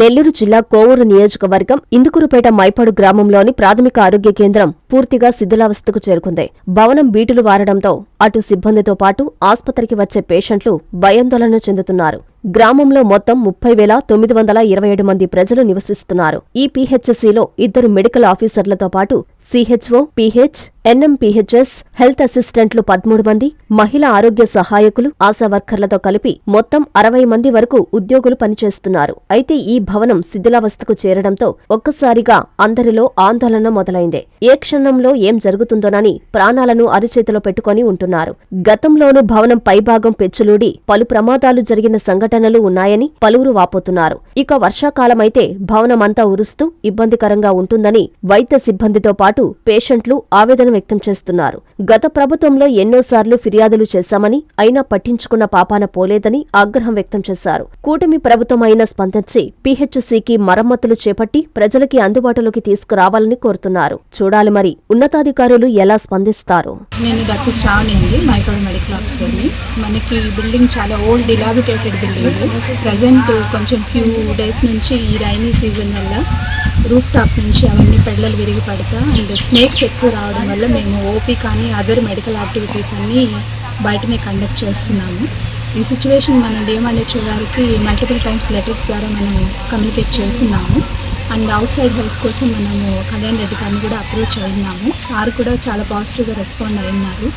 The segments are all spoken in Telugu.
నెల్లూరు జిల్లా కోవూరు నియోజకవర్గం ఇందుకురుపేట మైపాడు గ్రామంలోని ప్రాథమిక ఆరోగ్య కేంద్రం పూర్తిగా శిథిలావస్థకు చేరుకుంది. భవనం బీటులు వారడంతో అటు సిబ్బందితో పాటు ఆస్పత్రికి వచ్చే పేషెంట్లు భయాందోళన చెందుతున్నారు. గ్రామంలో మొత్తం ముప్పై వేల తొమ్మిది వందల ఇరవై ఏడు మంది ప్రజలు నివసిస్తున్నారు. ఈ పీహెచ్సీలో ఇద్దరు మెడికల్ ఆఫీసర్లతో పాటు సిహెచ్ఓ పీహెచ్ ఎన్ఎంపీహెచ్ఎస్ హెల్త్ అసిస్టెంట్లు పదమూడు మంది మహిళా ఆరోగ్య సహాయకులు ఆశా వర్కర్లతో కలిపి మొత్తం అరవై మంది వరకు ఉద్యోగులు పనిచేస్తున్నారు. అయితే ఈ భవనం శిథిలావస్థకు చేరడంతో ఒక్కసారిగా అందరిలో ఆందోళన మొదలైంది. ఏ క్షణంలో ఏం జరుగుతుందోనని ప్రాణాలను అరిచేతిలో పెట్టుకొని ఉంటున్నారు. గతంలోనూ భవనం పైభాగం పెచ్చులూడి పలు ప్రమాదాలు జరిగిన సంఘటనలు ఉన్నాయని పలువురు వాపోతున్నారు. ఇక వర్షాకాలమైతే భవనమంతా ఉరుస్తూ ఇబ్బందికరంగా ఉంటుందని వైద్య సిబ్బందితో పాటు పేషెంట్లు ఆవేదన వ్యక్తం చేస్తున్నారు. గత ప్రభుత్వంలో ఎన్నోసార్లు ఫిర్యాదులు చేశామని అయినా పట్టించుకున్న పాపాన పోలేదని ఆగ్రహం వ్యక్తం చేశారు. కూటమి ప్రభుత్వం అయినా స్పందించి పీహెచ్సీకి మరమ్మతులు చేపట్టి ప్రజలకి అందుబాటులోకి తీసుకురావాలని కోరుతున్నారు. చూడాలి మరి ఉన్నతాధికారులు ఎలా స్పందిస్తారు? నేను డాక్టర్ శ్రావణి. అండి మైకాడ్ మెడికల్ ఆఫీసర్ని మనకి ఈ బిల్డింగ్ చాలా ఓల్డ్ డిలాబిటేటెడ్ బిల్డింగ్ ప్రజెంట్ కొంచెం ఫ్యూ డేస్ నుంచి ఈ రైనీ సీజన్ వల్ల రూఫ్ టాప్ నుంచి అవన్నీ పెళ్ళలు విరిగి పడతా అండ్ స్నేక్స్ ఎక్కువ రావడం వల్ల మేము ఓపీ కానీ అదర్ మెడికల్ యాక్టివిటీస్ అన్నీ బయటనే కండక్ట్ చేస్తున్నాము. ఈ సిచ్యువేషన్ మనం డిఎంఎన్హెచ్ఓ గారికి మల్టిపుల్ టైమ్స్ లెటర్స్ ద్వారా మనం కమ్యూనికేట్ చేస్తున్నాము. అండ్ అవుట్ సైడ్ హెల్ప్ కోసం మనము కళ్యాణ్ రెడ్డి గారిని కూడా అప్రోచ్ అయినాము సార్ కూడా చాలా పాజిటివ్గా రెస్పాండ్ అయినారు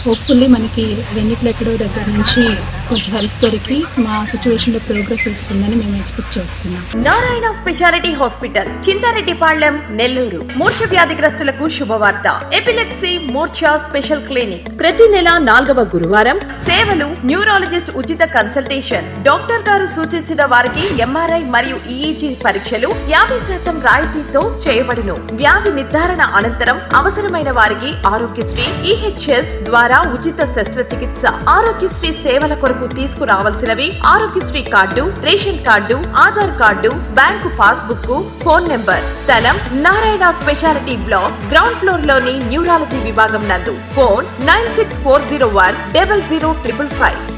హోప్ఫుల్లీ మనకి వెన్నిట్లో ఎక్కడో దగ్గర నుంచి కొంచెం హెల్ప్ దొరికి మా సిచ్యువేషన్లో ప్రోగ్రెస్ వస్తుందని మేము ఎక్స్పెక్ట్ చేస్తున్నాం. Narayana speciality hospital Chinthareddypalem Nellore. మూర్ఛ వ్యాధిగ్రస్తులకు శుభవార్త. ఎపిలెప్సీ మూర్ఛ స్పెషల్ క్లినిక్. ప్రతి నెల నాలుగవ గురువారం సేవలు న్యూరాలజిస్ట్ ఉచిత కన్సల్టేషన్. డాక్టర్ గారు సూచించిన వారికి ఎంఆర్ఐ మరియు ఈఈజీ పరీక్షలు యాభై శాతం రాయితీతో చేయబడును. వ్యాధి నిర్ధారణ అనంతరం అవసరమైన వారికి ఆరోగ్యశ్రీ ఈహెచ్ఎస్ ద్వారా ఉచిత శస్త్రచికిత్స ఆరోగ్యశ్రీ సేవల కొరకు తీసుకురావాల్సినవి Aarogyasri card ration card Aadhaar card bank passbook phone number స్థలం నారాయణ స్పెషాలిటీ బ్లాక్ గ్రౌండ్ ఫ్లోర్లోని న్యూరాలజీ విభాగం నందు. Phone nine six four zero one double zero triple five.